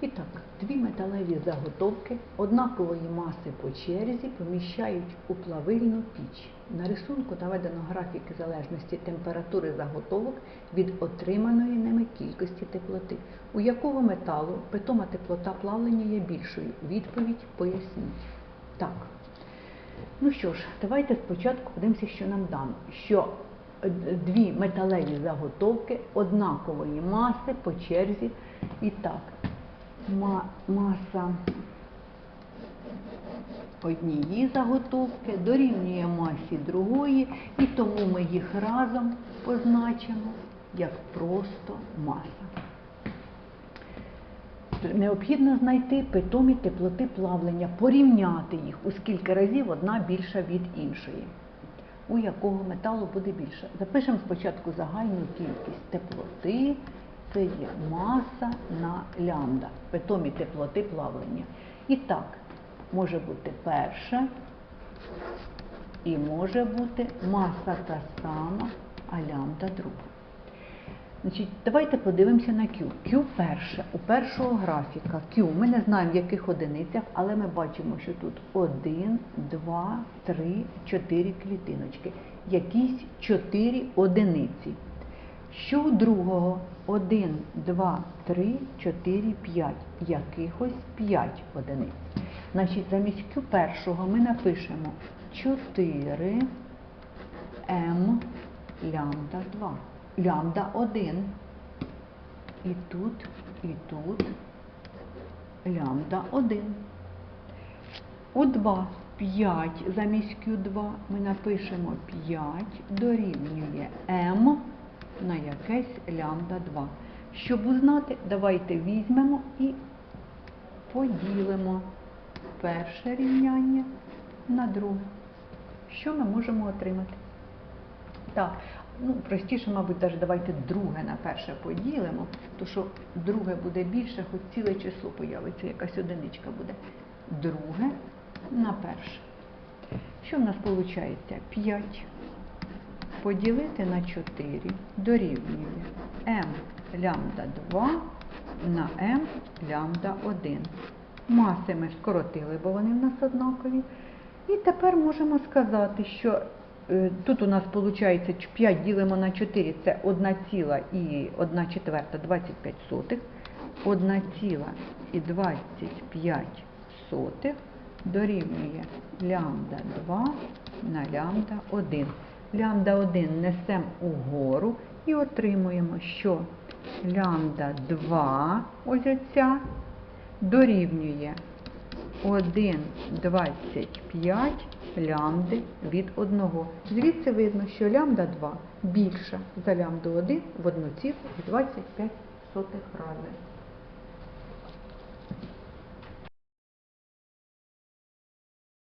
І так, дві металеві заготовки однакової маси по черзі поміщають у плавильну піч. На рисунку наведено графіки залежності температури заготовок від отриманої ними кількості теплоти. У якого металу питома теплота плавлення є більшою? Відповідь поясніть. Так. Ну що ж, давайте спочатку подивимося, що нам дано. Що дві металеві заготовки однакової маси по черзі. І так, маса однієї заготовки дорівнює масі другої, і тому ми їх разом позначимо як просто маса. Необхідно знайти питомі теплоти плавлення, порівняти їх, у скільки разів одна більша від іншої. У якого металу буде більше. Запишемо спочатку загальну кількість теплоти, це є маса на лямбда, питомі теплоти плавлення. І так, може бути перша і може бути маса та сама, а лямбда друга. Значить, давайте подивимося на Q. Q перше. У першого графіка Q. Ми не знаємо в яких одиницях, але ми бачимо, що тут 1, 2, 3, 4 клітиночки. Якісь 4 одиниці. Що у другого? 1, 2, 3, 4, 5. Якихось 5 одиниць. Значить, замість Q першого ми напишемо 4 М лямбда 2 лямбда 1. І тут, і тут лямбда 1. У 2 5 замість Q2 ми напишемо 5 дорівнює m на якесь лямбда 2. Щоб узнати, давайте візьмемо і поділимо перше рівняння на друге. Що ми можемо отримати? Так, ну простіше, мабуть, навіть давайте друге на перше поділимо, то що друге буде більше, хоч ціле число появиться, якась одиничка буде. Друге на перше. Що в нас виходить? 5 поділити на 4 дорівнює m лямбда 2 на m лямбда 1. Маси ми скоротили, бо вони в нас однакові. І тепер можемо сказати, що е, тут у нас виходить 5 ділимо на 4, це 1 ціла і 1 четверта 25 сотих. 1 ціла і 25 сотих дорівнює лямбда 2 на лямбда 1. Лямбда 1 несемо угору і отримуємо, що лямбда 2, ось оця, дорівнює 1,25 лямбди від 1. Звідси видно, що лямбда 2 більша за лямбду 1 в 1,25 рази.